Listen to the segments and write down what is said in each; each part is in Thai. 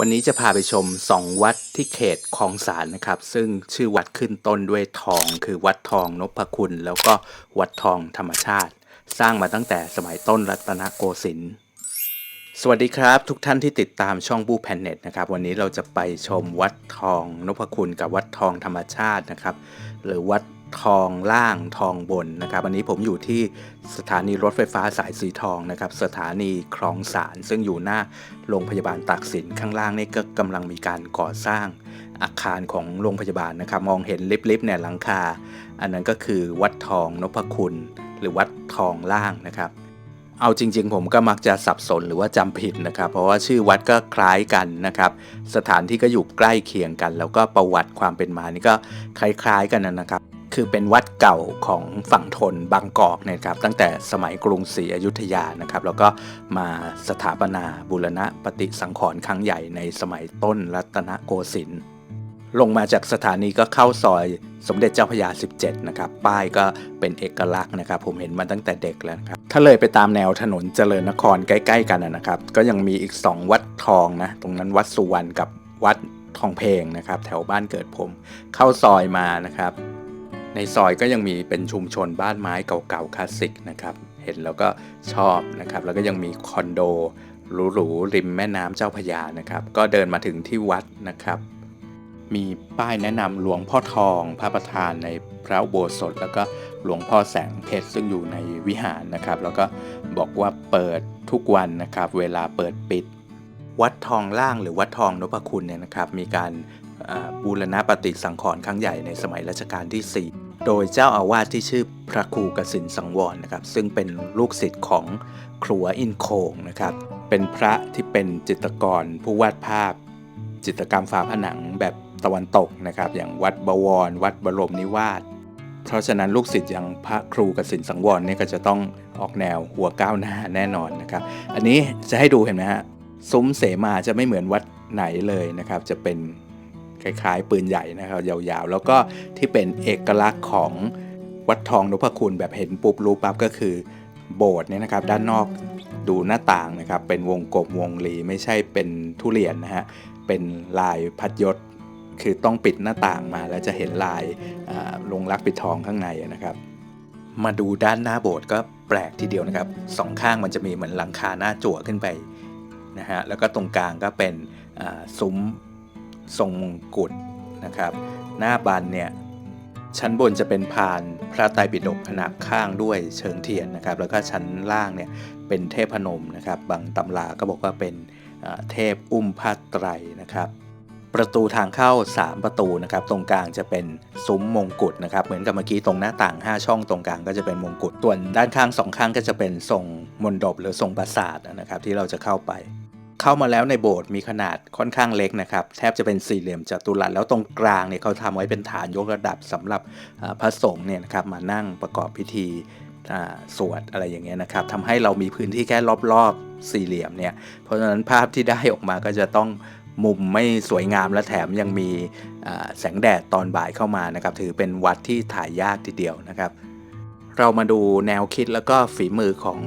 วันนี้จะพาไปชม 2 วัดที่เขตคลองสารนะครับ ซึ่งชื่อวัดขึ้นต้นด้วยทอง คือวัดทองนพคุณ แล้วก็วัดทองธรรมชาติ สร้างมาตั้งแต่สมัยต้นรัตนโกสินทร์สวัสดีครับ ทุกท่านที่ติดตามช่องบูแพนเน็ตนะครับ วันนี้เราจะไปชมวัดทองนพคุณกับวัดทองธรรมชาตินะครับ หรือวัด ทองล่างทองบนนะครับวันนี้ผมอยู่ที่สถานีรถไฟฟ้าสายสีทองนะครับ สถานีคลองสารซึ่งอยู่หน้าโรงพยาบาลตากสินข้างล่างนี่ก็กำลังมีการก่อสร้างอาคารของโรงพยาบาลนะครับ มองเห็นลิฟต์ๆเนี่ยหลังคา อันนั้นก็คือวัดทองนพคุณ หรือวัดทองล่างนะครับเอาจริง ๆ ผมก็มักจะสับสนหรือว่าจำผิดนะครับ เพราะว่าชื่อวัดก็คล้ายกันนะครับ สถานที่ก็อยู่ใกล้เคียงกัน แล้วก็ประวัติความเป็นมานี่ก็คล้าย ๆ กันนะครับ คือเป็นวัดเก่าของฝั่งทนบางกอกเนยครับ ตั้งแต่สมัยกรุงศรีอยุธยานะครับ แล้วก็มาสถาปนาบูรณะปฏิสังขรณ์ครั้งใหญ่ในสมัยต้นรัตนโกสินทร์ลงมาจากสถานีก็เข้าซอยสมเด็จเจ้าพระยา 17 นะครับ ป้ายก็เป็นเอกลักษณ์นะครับ ผมเห็นมาตั้งแต่เด็กแล้วครับ ถ้าเลยไปตามแนวถนนเจริญนครใกล้ ๆ กันนะครับ ก็ยังมีอีก 2 วัดทองนะ ตรงนั้นวัดสุวรรณกับวัดทองเพลงนะครับ แถวบ้านเกิดผม เข้าซอยมานะครับ ในซอยก็ยังมีเป็นชุมชนบ้านไม้เก่าๆคลาสสิกนะครับ เห็นแล้วก็ชอบนะครับ แล้วก็ยังมีคอนโดหรูๆริมแม่น้ำเจ้าพยานะครับ ก็เดินมาถึงที่วัดนะครับ มีป้ายแนะนำหลวงพ่อทอง พระประธานในพระโบสถ แล้วก็หลวงพ่อแสงเพชรซึ่งอยู่ในวิหารนะครับ แล้วก็บอกว่าเปิดทุกวันนะครับ เวลาเปิดปิดวัดทองล่างหรือวัดทองนพคุณเนี่ยนะครับ มีการ บูรณะปฏิสังขรณ์ครั้งใหญ่ในสมัยรัชกาลที่ 4 โดยเจ้าอาวาสที่ชื่อพระครูกสินสังวรนะครับ ซึ่งเป็นลูกศิษย์ของครัวอินโคงนะครับ เป็นพระที่เป็นจิตรกรผู้วาดภาพ จิตรกรรมฝาผนังแบบตะวันตกนะครับ อย่างวัดบวร วัดบรมนิวาสเพราะฉะนั้นลูกศิษย์อย่างพระครูกสินสังวรเนี่ยก็จะต้องออกแนวหัวก้าวหน้าแน่นอนนะครับ อันนี้จะให้ดูเห็นไหมฮะซุ้มเสมาจะไม่เหมือนวัดไหนเลยนะครับ จะเป็น คล้ายๆ ปืนใหญ่นะครับยาวๆ แล้วก็ที่เป็นเอกลักษณ์ของวัดทองนพคุณแบบเห็นปุ๊บรู้ปั๊บก็คือโบสถ์เนี่ยนะครับด้านนอกดูหน้าต่างนะครับ เป็นวงกลมวงรีไม่ใช่เป็นทุเรียนนะฮะเป็นลายพัดยศคือต้องปิดหน้าต่างมาแล้วจะเห็นลายอ่าลงรักปิดทองข้างในนะครับ มาดูด้านหน้าโบสถ์ก็แปลกทีเดียวนะครับสองข้างมันจะมีเหมือนหลังคาหน้าจั่วขึ้นไปนะฮะแล้วก็ตรงกลางก็เป็นอ่าซุ้ม ทรงมงกุฎนะครับ หน้าบันเนี่ยชั้นบนจะเป็นพานพระไตรปิฎกขนาบข้างด้วยเชิงเทียนนะครับ แล้วก็ชั้นล่างเนี่ยเป็นเทพนมนะครับ บางตำราก็บอกว่าเป็นเทพอุ้มผ้าไตรนะครับ ประตูทางเข้า 3 ประตูนะครับ ตรงกลางจะเป็นซุ้มมงกุฎนะครับ เหมือนกับเมื่อกี้ตรงหน้าต่าง 5 ช่องตรงกลางก็จะเป็นมงกุฎส่วนด้านข้างสองข้างก็จะเป็นทรงมนดบหรือทรงปราสาทนะครับ ที่เราจะเข้าไป เข้ามาแล้วในโบสถ์มีขนาดค่อนข้างเล็กนะครับ แทบจะเป็นสี่เหลี่ยมจัตุรัสแล้วตรงกลางเนี่ยเขาทำไว้เป็นฐานยกระดับสำหรับพระสงฆ์เนี่ยนะครับมานั่งประกอบพิธีสวดอะไรอย่างเงี้ยนะครับทำให้เรามีพื้นที่แค่รอบๆสี่เหลี่ยมเนี่ยเพราะฉะนั้นภาพที่ได้ออกมาก็จะต้องมุมไม่สวยงามและแถมยังมีแสงแดดตอนบ่ายเข้ามานะครับถือเป็นวัดที่ถ่ายยากทีเดียวนะครับ เรามาดูแนวคิดแล้วก็ฝีมือของ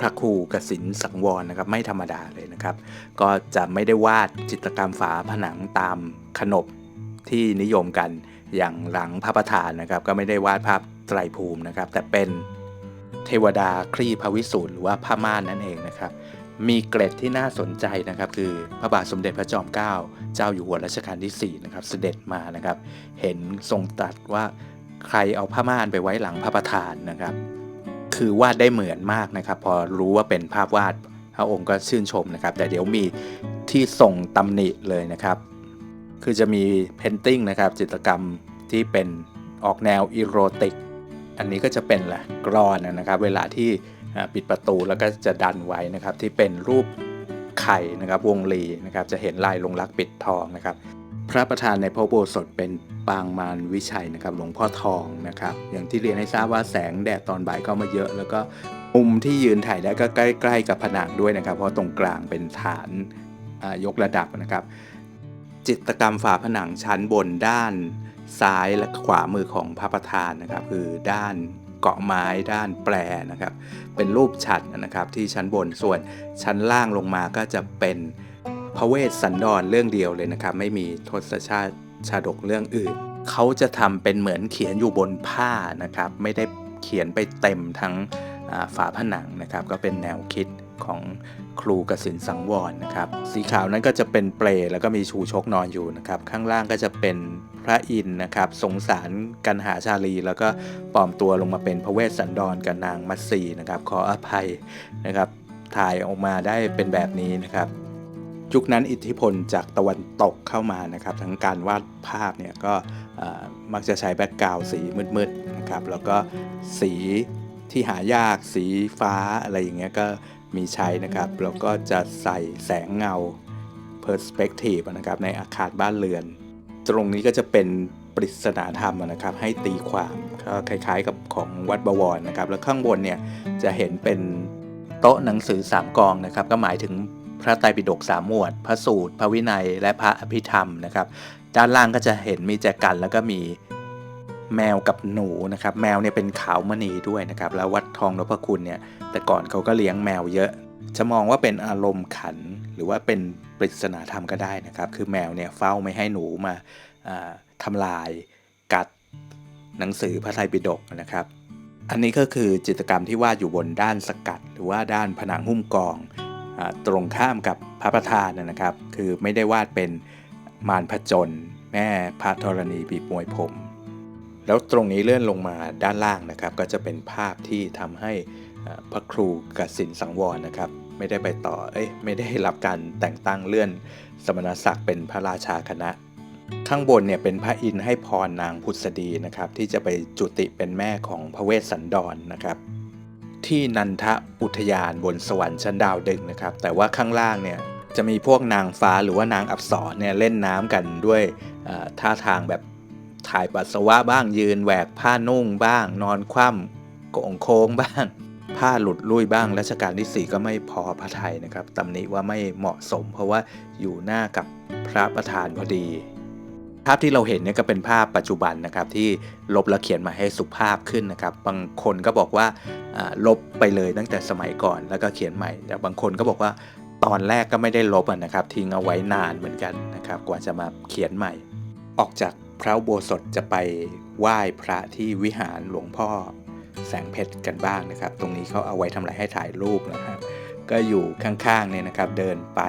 พระครูกสินสังวรนะครับไม่ธรรมดาเลยนะครับ ก็จะไม่ได้วาดจิตรกรรมฝาผนังตามขนบที่นิยมกันอย่างหลังพระประธานนะครับ ก็ไม่ได้วาดภาพไตรภูมินะครับ แต่เป็นเทวดาคลี่พระวิสูตรหรือว่าผ้าม่านนั่นเองนะครับ มีเกร็ดที่น่าสนใจนะครับ คือพระบาทสมเด็จพระจอมเกล้าเจ้าอยู่หัวรัชกาลที่4นะครับเสด็จมานะครับ เห็นทรงตรัสว่าใครเอาผ้าม่านไปไว้หลังพระประธานนะครับ คือวาดได้เหมือนมากนะครับ พอรู้ว่าเป็นภาพวาดพระองค์ก็ชื่นชมนะครับ แต่เดี๋ยวมีที่ส่งตำหนิเลยนะครับ คือจะมีเพนติ้งนะครับจิตรกรรมที่เป็นออกแนวอีโรติก อันนี้ก็จะเป็นแหละกรอนนะครับ เวลาที่ปิดประตูแล้วก็จะดันไว้นะครับ ที่เป็นรูปไข่นะครับวงลีนะครับ จะเห็นลายลงรักปิดทองนะครับ พระประธานในพระโบสถเป็นปางมารวิชัยนะครับ หลวงพ่อทองนะครับ อย่างที่เรียนให้ทราบว่าแสงแดดตอนบ่ายเข้ามาเยอะ แล้วก็มุมที่ยืนถ่ายได้ก็ใกล้ ๆ กับผนังด้วยนะครับ เพราะตรงกลางเป็นฐานยกระดับนะครับ จิตกรรมฝาผนังชั้นบนด้านซ้ายและขวามือของพระประธานนะครับ คือด้านเกาะไม้ด้านแปรนะครับ เป็นรูปฉัตรนะครับที่ชั้นบนส่วนชั้นล่างลงมาก็จะเป็น พระเวสสันดรเรื่องเดียวเลยนะครับ ไม่มีทศชาติชาดกเรื่องอื่น เขาจะทำเป็นเหมือนเขียนอยู่บนผ้านะครับ ไม่ได้เขียนไปเต็มทั้งฝาผนังนะครับ ก็เป็นแนวคิดของครูกสินสังวรนะครับ สีขาวนั้นก็จะเป็นเปลแล้วก็มีชูชกนอนอยู่นะครับ ข้างล่างก็จะเป็นพระอินทร์นะครับ สงสารกันหาชาลี แล้วก็ปลอมตัวลงมาเป็นพระเวสสันดรกับนางมัตสีนะครับ ขออภัยนะครับ ถ่ายออกมาได้เป็นแบบนี้นะครับ ยุคนั้นอิทธิพลจากตะวันตกเข้ามานะครับทั้งการวาดภาพเนี่ยก็มักจะใช้แบ็กกราวสีมืดๆนะครับแล้วก็สีที่หายากสีฟ้าอะไรอย่างเงี้ยก็มีใช้นะครับแล้วก็จะใส่แสงเงา perspective นะครับในอาคารบ้านเรือน ตรงนี้ก็จะเป็นปริศนาธรรมนะครับให้ตีความก็คล้ายๆกับของวัดบวรนะครับแล้วข้างบนเนี่ยจะเห็นเป็นโต๊ะหนังสือสามกองนะครับก็หมายถึง พระไตรปิฎกสามหมวด พระสูตร พระวินัย และพระอภิธรรมนะครับ ด้านล่างก็จะเห็นมีแจกันแล้วก็มีแมวกับหนูนะครับ แมวเนี่ยเป็นขาวมณีด้วยนะครับ แล้ววัดทองนพคุณเนี่ย แต่ก่อนเขาก็เลี้ยงแมวเยอะ จะมองว่าเป็นอารมณ์ขัน หรือว่าเป็นปริศนาธรรมก็ได้นะครับ คือแมวเนี่ยเฝ้าไม่ให้หนูมาอ่าทำลายกัดหนังสือพระไตรปิฎกนะครับ อันนี้ก็คือจิตกรรมที่วาดอยู่บนด้านสกัด หรือว่าด้านผนังหุ้มกอง ตรงข้ามกับพระประธานนะครับ คือไม่ได้วาดเป็นมารพจน แม่พระธรณีบีบมวยผม แล้วตรงนี้เลื่อนลงมาด้านล่างนะครับ ก็จะเป็นภาพที่ทำให้พระครูกสินสังวรนะครับไม่ได้ไปต่อ เอ้ย ไม่ได้รับการแต่งตั้งเลื่อนสมณศักดิ์เป็นพระราชาคณะ ข้างบนเนี่ยเป็นพระอินทร์ให้พรนางพุทธดีนะครับ ที่จะไปจุติเป็นแม่ของพระเวสสันดรนะครับ ที่นันทะอุทยานบนสวรรค์ชั้นดาวดึงนะครับ แต่ว่าข้างล่างเนี่ยจะมีพวกนางฟ้าหรือว่านางอับสรเนี่ยเล่นน้ำกันด้วยท่าทางแบบถ่ายปัสสาวะบ้างยืนแหวกผ้านุ่งบ้าง นอนคว่ำโก่งโค้งบ้าง ผ้าหลุดลุ่ยบ้างรัชกาลที่4ก็ไม่พอพระไทยนะครับตำหนิว่าไม่เหมาะสม เพราะว่าอยู่หน้ากับพระประธานพอดี ภาพที่เราเห็นเนี่ยก็เป็นภาพปัจจุบันนะครับที่ลบแล้วเขียนมาให้สุภาพขึ้นนะครับ บางคนก็บอกว่าลบไปเลยตั้งแต่สมัยก่อนแล้วก็เขียนใหม่แต่บางคนก็บอกว่าตอนแรกก็ไม่ได้ลบนะครับ ทิ้งเอาไว้นานเหมือนกันนะครับ กว่าจะมาเขียนใหม่ ออกจากพระโบสถจะไปไหว้พระที่วิหารหลวงพ่อแสงเพชรกันบ้างนะครับ ตรงนี้เขาเอาไว้ทำอะไรให้ถ่ายรูปนะครับก็อยู่ข้างๆเนี่ยนะครับ เดินไป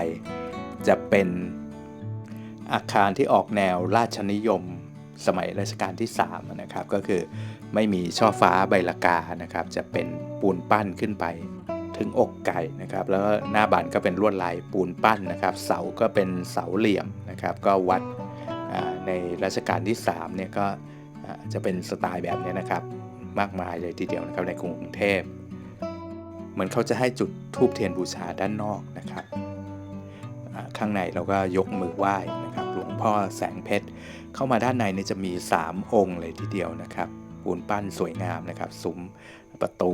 จะเป็น อาคารที่ออกแนวราชนิยม สมัยรัชกาลที่3นะครับก็คือไม่มีช่อฟ้าใบละกานะครับจะเป็นปูนปั้นขึ้นไปถึงอกไก่นะครับแล้วหน้าบันก็เป็นลวดลายปูนปั้นนะครับ เสาก็เป็นเสาเหลี่ยมนะครับ ก็วัดในรัชกาลที่3เนี่ยก็จะเป็นสไตล์แบบนี้นะครับ มากมายเลยทีเดียวนะครับในกรุงเทพเหมือนเขาจะให้จุดทูบเทียนบูชาด้านนอกนะครับ ข้างในเราก็ยกมือไหว้นะครับ พ่อแสงเพชร เข้ามาด้านในเนี่ยจะมี 3 องค์เลยทีเดียวนะครับปูนปั้นสวยงามนะครับซุ้มประตู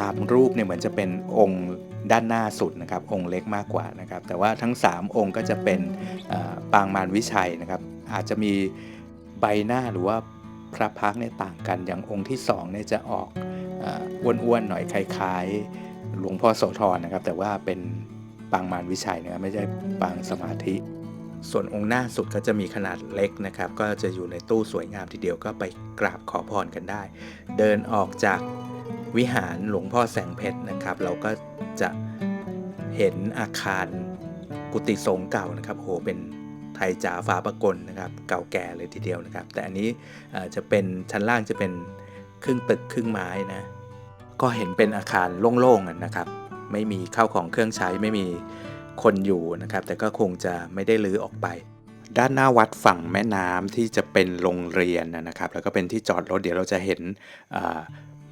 ตามรูปเนี่ยเหมือนจะเป็นองค์ด้านหน้าสุดนะครับองค์เล็กมากกว่านะครับแต่ว่าทั้ง 3 องค์ก็จะเป็นปางมารวิชัยนะครับอาจจะมีใบหน้าหรือว่าพระพักเนี่ยต่างกันอย่างองค์ที่2เนี่ยจะออกอาอ้วนๆหน่อยคล้ายๆ หลวงพ่อโสธรนะครับแต่ว่าเป็นปางมารวิชัยนะครับไม่ใช่ปางสมาธิ ส่วนองค์หน้าสุดก็จะมีขนาดเล็กนะครับ ก็จะอยู่ในตู้สวยงามทีเดียวก็ไปกราบขอพรกันได้ เดินออกจากวิหารหลวงพ่อแสงเพชรนะครับ เราก็จะเห็นอาคารกุฏิสงฆ์เก่านะครับโหเป็นไทยจ๋าฟ้าประกลนะครับเก่าแก่เลยทีเดียวนะครับ แต่อันนี้จะเป็นชั้นล่างจะเป็นครึ่งตึกครึ่งไม้นะก็เห็นเป็นอาคารโล่งๆนะครับ ไม่มีข้าวของเครื่องใช้ไม่มี คนอยู่นะครับ แต่ก็คงจะไม่ได้ลื้อออกไป ด้านหน้าวัดฝั่งแม่น้ำที่จะเป็นโรงเรียนนะครับ แล้วก็เป็นที่จอดรถเดี๋ยวเราจะเห็น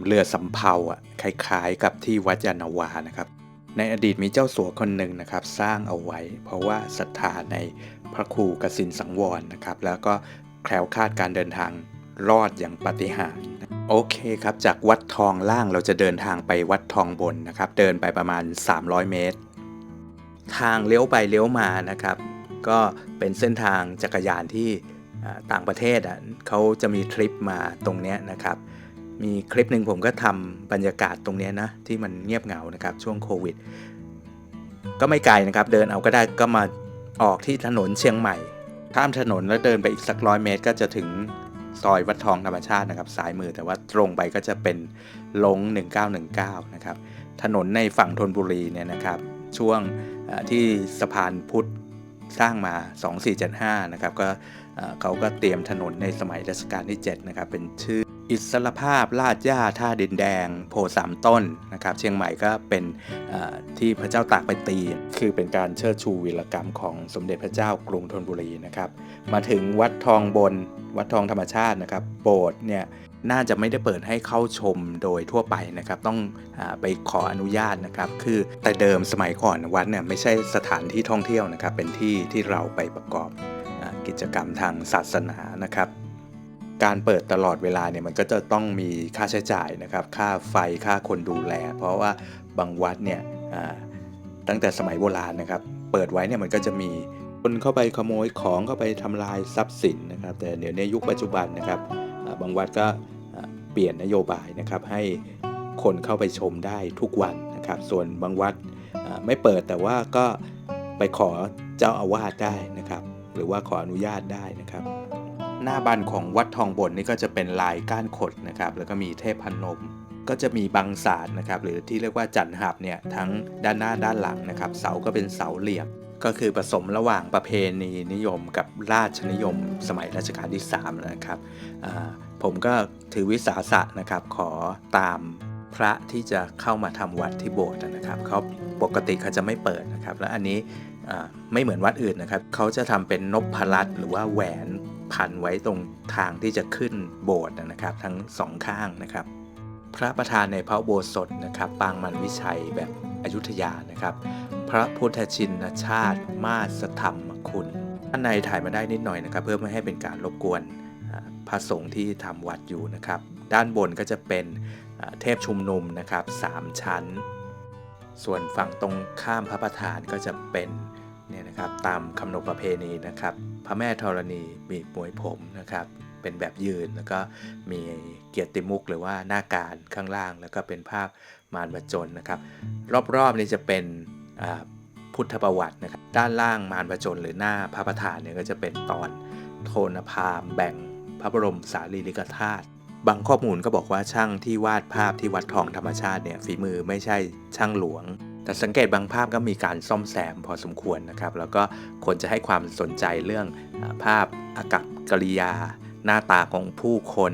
เรือสำเภาอะคล้ายๆ กับที่วัดยานาวานะครับ ในอดีตมีเจ้าสัวคนหนึ่งนะครับ สร้างเอาไว้ เพราะว่าศรัทธาในพระครูกสินสังวรนะครับ แล้วก็แคล้วคลาดการเดินทางรอดอย่างปาฏิหาริย์โอเคครับ จากวัดทองล่างเราจะเดินทางไปวัดทองบนนะครับ เดินไปประมาณ 300 เมตร ทางเลี้ยวไปเลี้ยวมานะครับ ก็เป็นเส้นทางจักรยานที่ต่างประเทศอะเขาจะมีทริปมาตรงเนี้ยนะครับ มีคลิปหนึ่งผมก็ทำบรรยากาศตรงเนี้ยนะที่มันเงียบเหงานะครับช่วงโควิด ก็ไม่ไกลนะครับ เดินเอาก็ได้ก็มาออกที่ถนนเชียงใหม่ ข้ามถนนแล้วเดินไปอีกสักร้อยเมตร ก็จะถึงซอยวัดทองธรรมชาตินะครับซ้ายมือแต่ว่าตรงไปก็จะเป็นลง 1919 นะครับ ถนนในฝั่งธนบุรีเนี่ยนะครับ ช่วง ที่สะพานพุทธสร้างมา 2475 นะครับก็เขาก็เตรียมถนนในสมัยรัชกาลที่ 7 นะครับ เป็นชื่ออิสรภาพลาดย่าท่าดินแดง โพสามต้นนะครับ เชียงใหม่ก็เป็นที่พระเจ้าตากไปตี คือเป็นการเชิดชูวีรกรรมของสมเด็จพระเจ้ากรุงธนบุรีนะครับ มาถึงวัดทองบนวัดทองธรรมชาตินะครับ โบสถ์เนี่ย น่าจะไม่ได้เปิดให้เข้าชมโดยทั่วไปนะครับ ต้องอไปขออนุญาตนะครับ คือแต่เดิมสมัยก่อนวัดเนี่ยไม่ใช่สถานที่ท่องเที่ยวนะครับ เป็นที่ที่เราไปประกอบอกิจกรรมทางศาสนานะครับการเปิดตลอดเวลาเนี่ยมันก็จะต้องมีค่าใช้จ่ายนะครับ ค่าไฟค่าคนดูแล เพราะว่าบางวัดเนี่ยตั้งแต่สมัยโบราณนะครับ เปิดไว้เนี่ยมันก็จะมีคนเข้าไปขโมยของเข้าไปทำลายทรัพย์สินนะครับ แต่เดี๋ยวในยุคปัจจุบันนะครับบางวัดก็ เปลี่ยนนโยบายนะครับให้คนเข้าไปชมได้ทุกวันนะครับ ส่วนบางวัดไม่เปิดแต่ว่าก็ไปขอเจ้าอาวาสได้นะครับ หรือว่าขออนุญาตได้นะครับ หน้าบันของวัดทองบนนี่ก็จะเป็นลายก้านขดนะครับ แล้วก็มีเทพพันมก็จะมีบังศาสาดนะครับหรือที่เรียกว่าจันหับเนี่ยทั้งด้านหน้าด้านหลังนะครับ เสาก็เป็นเสาเหลี่ยม ก็คือผสมระหว่างประเพณีนิยมกับราชนิยม สมัยรัชกาลที่ 3 นะครับอ่า ผมก็ถือวิสาสะนะครับ ขอตามพระที่จะเข้ามาทำวัดที่โบสถ์นะครับเขาปกติเขาจะไม่เปิดนะครับ และอันนี้ไม่เหมือนวัดอื่นนะครับเขาจะทำเป็นนพพลัตหรือว่าแหวนพันไว้ตรงทางที่จะขึ้นโบสถ์นะครับ ทั้งสองข้างนะครับ พระประธานในพระโบสถนะครับ ปางมันวิชัยแบบอยุธยานะครับ พระพุทธชินชาติมาสธรรมคุณด้านในถ่ายมาได้นิดหน่อยนะครับ เพื่อไม่ให้เป็นการรบกวน พระสงฆ์ที่ทำวัดอยู่นะครับ ด้านบนก็จะเป็นเทพชุมนุมนะครับสามชั้น ส่วนฝั่งตรงข้ามพระประธานก็จะเป็นเนี่ยนะครับตามคำนบประเพณีนะครับ พระแม่ธรณีมีมวยผมนะครับ เป็นแบบยืนแล้วก็มีเกียรติมุกหรือว่าหน้าการข้างล่าง แล้วก็เป็นภาพมารบจนนะครับ รอบๆนี่จะเป็นพุทธประวัตินะครับ ด้านล่างมารบจนหรือหน้าพระประธานเนี่ยก็จะเป็นตอนโทนพามแบ่ง พระบรมสารีริกธาตุบางข้อมูลก็บอกว่าช่างที่วาดภาพที่วัดทองธรรมชาติเนี่ยฝีมือไม่ใช่ช่างหลวง แต่สังเกตบางภาพก็มีการซ่อมแซมพอสมควรนะครับ แล้วก็คนจะให้ความสนใจเรื่องภาพอากับกริยา หน้าตาของผู้คน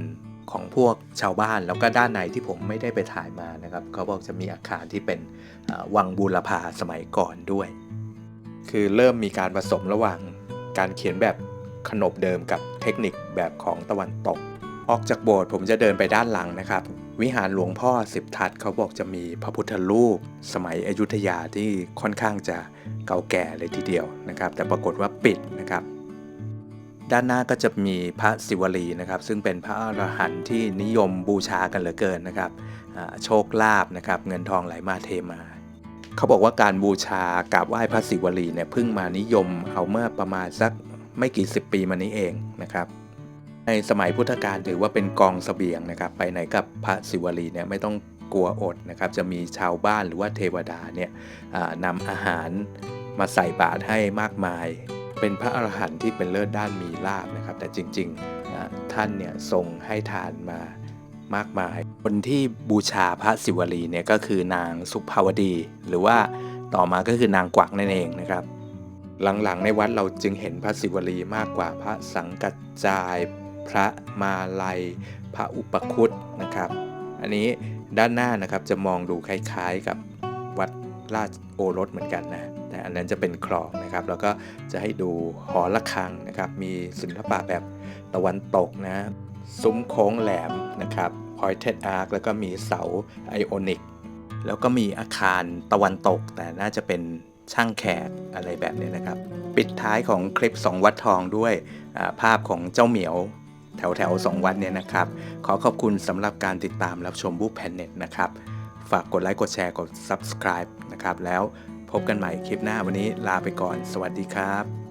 ของพวกชาวบ้านแล้วก็ด้านในที่ผมไม่ได้ไปถ่ายมานะครับ เขาบอกจะมีอาคารที่เป็นวังบูรพาสมัยก่อนด้วย คือเริ่มมีการผสมระหว่างการเขียนแบบ ขนบเดิมกับเทคนิคแบบของตะวันตก ออกจากโบสถ์ผมจะเดินไปด้านหลังนะครับ วิหารหลวงพ่อสิบทัศเขาบอกจะมีพระพุทธรูป สมัยอยุธยาที่ค่อนข้างจะเก่าแก่เลยทีเดียวนะครับ แต่ปรากฏว่าปิดนะครับ ด้านหน้าก็จะมีพระศิวลีนะครับ ซึ่งเป็นพระอรหันต์ที่นิยมบูชากันเหลือเกินนะครับโชคลาภนะครับ เงินทองไหลมาเทมาเขาบอกว่าการบูชากราบไหว้พระศิวลีเนี่ยเพิ่งมานิยมเอาเมื่อประมาณสัก ไม่กี่สิบปีมานี้เองนะครับ ในสมัยพุทธกาลถือว่าเป็นกองเสบียงนะครับ ไปไหนกับพระศิวลีเนี่ยไม่ต้องกลัวอดนะครับ จะมีชาวบ้านหรือว่าเทวดาเนี่ยนำอาหารมาใส่บาตรให้มากมาย เป็นพระอรหันต์ที่เป็นเลิศด้านมีลาบนะครับ แต่จริงๆท่านเนี่ยทรงให้ทานมามากมาย คนที่บูชาพระศิวลีเนี่ยก็คือนางสุภาวดี หรือว่าต่อมาก็คือนางกวักนั่นเองนะครับ หลังๆ ในวัดเราจึงเห็นพระศิวลีมากกว่าพระสังกัจจาย พระมาลัย พระอุปคุตนะครับ อันนี้ด้านหน้านะครับจะมองดูคล้ายๆกับวัดราชโอรสเหมือนกันนะแต่อันนั้นจะเป็นคลองนะครับ แล้วก็จะให้ดูหอระฆังนะครับ มีศิลปะแบบตะวันตกนะซุ้มโค้งแหลมนะครับ pointed arc แล้วก็มีเสาไอออนิก แล้วก็มีอาคารตะวันตกแต่น่าจะเป็น ช่างแขกอะไรแบบนี้นะครับ ปิดท้ายของคลิป 2 วัดทองด้วยภาพของเจ้าเหมียวแถวแถวสองวัดเนี่ยนะครับ ขอขอบคุณสำหรับการติดตามรับชมบุ๊ p แพนเน็ตนะครับ ฝากกดไลค์กดแชร์กด subscribe นะครับ แล้วพบกันใหม่คลิปหน้าวันนี้ลาไปก่อน สวัสดีครับ